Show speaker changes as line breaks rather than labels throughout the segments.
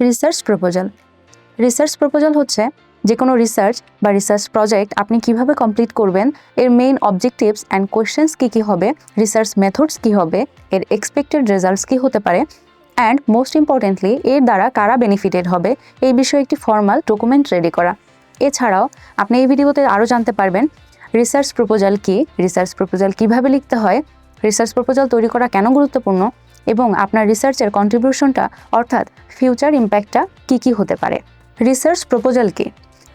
Research proposal research proposal হচ্ছে যে কোনো রিসার্চ বা রিসার্চ প্রজেক্ট আপনি কীভাবে কমপ্লিট করবেন, এর মেইন অবজেক্টিভস অ্যান্ড কোয়েশ্চেন্স কী কী হবে রিসার্চ মেথডস কী হবে, এর এক্সপেক্টেড রেজাল্টস কী হতে পারে অ্যান্ড মোস্ট ইম্পর্টেন্টলি এর দ্বারা কারা বেনিফিটেড হবে, এই বিষয়ে একটি ফর্মাল ডকুমেন্ট রেডি করা। এছাড়াও, আপনি এই ভিডিওতে আরও জানতে পারবেন রিসার্চ প্রপোজাল কী রিসার্চ প্রপোজাল কীভাবে লিখতে হয় রিসার্চ প্রপোজাল তৈরি করা কেন গুরুত্বপূর্ণ এবং আপনার রিসার্চের কন্ট্রিবিউশনটা অর্থাৎ ফিউচার ইম্প্যাক্টটা কী কী হতে পারে? রিসার্চ প্রপোজাল কি?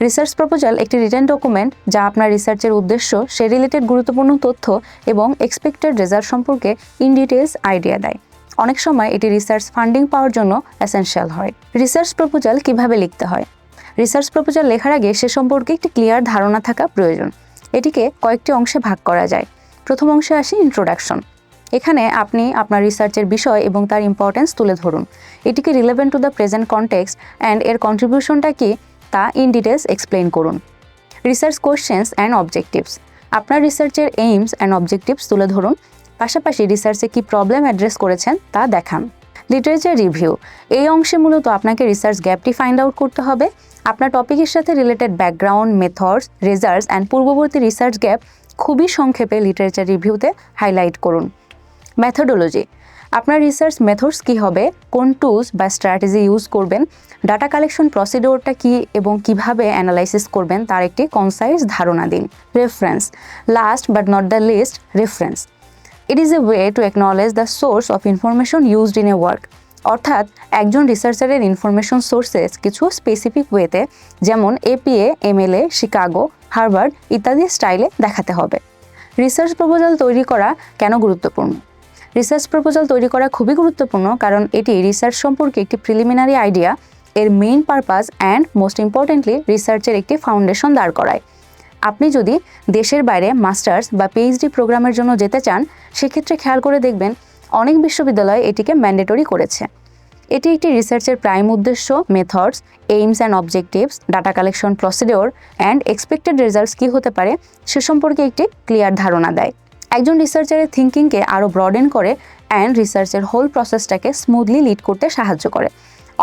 রিসার্চ প্রপোজাল একটি রিটেন ডকুমেন্ট যা আপনার রিসার্চের উদ্দেশ্য, সে রিলেটেড গুরুত্বপূর্ণ তথ্য এবং এক্সপেক্টেড রেজাল্ট সম্পর্কে ইন ডিটেলস আইডিয়া দেয়। অনেক সময় এটি রিসার্চ ফান্ডিং পাওয়ার জন্য এসেনশিয়াল হয়। রিসার্চ প্রপোজাল কীভাবে লিখতে হয়? রিসার্চ প্রপোজাল লেখার আগে সে সম্পর্কে একটি ক্লিয়ার ধারণা থাকা প্রয়োজন। এটিকে কয়েকটি অংশে ভাগ করা যায়। প্রথম অংশে আসে ইন্ট্রোডাকশন এখানে আপনি আপনার রিসার্চের বিষয় এবং তার ইম্পর্টেন্স তুলে ধরুন। এটিকে relevant to the present context and এর কন্ট্রিবিউশনটা কি তা ইন ডিটেলস এক্সপ্লেন করুন। রিসার্চ কোয়েশ্চেন্স অ্যান্ড অবজেক্টিভস আপনার রিসার্চের এইমস অ্যান্ড অবজেক্টিভস তুলে ধরুন। পাশাপাশি রিসার্চে কী প্রবলেম অ্যাড্রেস করেছেন তা দেখান। লিটারেচার রিভিউ এই অংশে মূলত আপনাকে রিসার্চ গ্যাপটি ফাইন্ড আউট করতে হবে। আপনার টপিকের সাথে related background methods results and পূর্ববর্তী রিসার্চ গ্যাপ খুবই সংক্ষেপে লিটারেচার রিভিউতে হাইলাইট করুন। ম্যাথোডোলজি আপনার রিসার্চ মেথডস কী হবে? কোন টুলস বা স্ট্র্যাটেজি ইউজ করবেন? ডাটা কালেকশন প্রসিডিওরটা কী এবং কীভাবে অ্যানালাইসিস করবেন? তার একটি কনসাইজ ধারণা দিন। Reference last but not the least reference it is a way to acknowledge the source of information used in a work অর্থাৎ, একজন রিসার্চারের ইনফরমেশন সোর্সেস কিছু স্পেসিফিক ওয়েতে যেমন এপিএ এমএলএ শিকাগো হার্ভার্ড ইত্যাদি স্টাইলে দেখাতে হবে। রিসার্চ প্রপোজাল তৈরি করা কেন গুরুত্বপূর্ণ? রিসার্চ প্রপোজাল তৈরি করা খুবই গুরুত্বপূর্ণ, কারণ এটি রিসার্চ সম্পর্কে একটি প্রিলিমিনারি আইডিয়া এর main purpose and most importantly রিসার্চের একটি ফাউন্ডেশন দাঁড় করায়। আপনি যদি দেশের বাইরে মাস্টার্স বা পিএইচডি প্রোগ্রামের জন্য যেতে চান, সেক্ষেত্রে খেয়াল করে দেখবেন অনেক বিশ্ববিদ্যালয় এটিকে ম্যান্ডেটরি করেছে। এটি একটি রিসার্চের প্রাইম উদ্দেশ্য methods aims and objectives data collection procedure and expected results কী হতে পারে, সে সম্পর্কে একটি ক্লিয়ার ধারণা দেয়। একজন রিসার্চারের থিঙ্কিংকে আরও ব্রডেন করে অ্যান্ড রিসার্চের হোল প্রসেসটাকে স্মুথলি লিড করতে সাহায্য করে।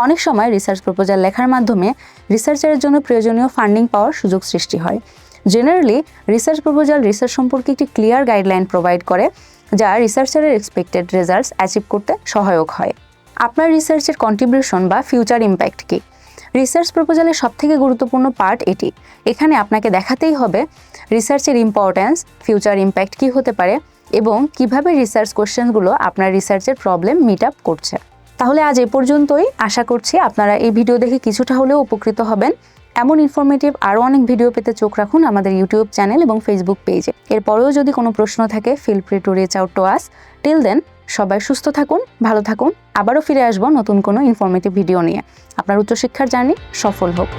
অনেক সময় রিসার্চ প্রপোজাল লেখার মাধ্যমে রিসার্চারের জন্য প্রয়োজনীয় ফান্ডিং পাওয়ার সুযোগ সৃষ্টি হয়। জেনারেলি রিসার্চ প্রপোজাল রিসার্চ সম্পর্কে একটি ক্লিয়ার গাইডলাইন প্রোভাইড করে, যা রিসার্চারের এক্সপেক্টেড রেজাল্টস অ্যাচিভ করতে সহায়ক হয়। আপনার রিসার্চের কন্ট্রিবিউশন বা ফিউচার ইম্প্যাক্ট কী? রিসার্চ প্রপোজালের সবথেকে গুরুত্বপূর্ণ পার্ট এটি। এখানে আপনাকে দেখাতেই হবে রিসার্চের ইম্পর্ট্যান্স ফিউচার ইম্প্যাক্ট কী হতে পারে এবং কীভাবে রিসার্চ কোশ্চেনগুলো আপনার রিসার্চের প্রবলেম মিট আপ করছে। তাহলে আজ এ পর্যন্তই। আশা করছি আপনারা এই ভিডিও দেখে কিছুটা হলেও উপকৃত হবেন। এমন ইনফরমেটিভ আরও অনেক ভিডিও পেতে চোখ রাখুন আমাদের ইউটিউব চ্যানেল এবং ফেসবুক পেজে এরপরেও যদি কোনো প্রশ্ন থাকে feel free to reach out to us till then সবাই সুস্থ থাকুন, ভালো থাকুন। আবারও ফিরে আসব নতুন কোনো ইনফরমেটিভ ভিডিও নিয়ে। আপনার উচ্চশিক্ষার জার্নি সফল হোক।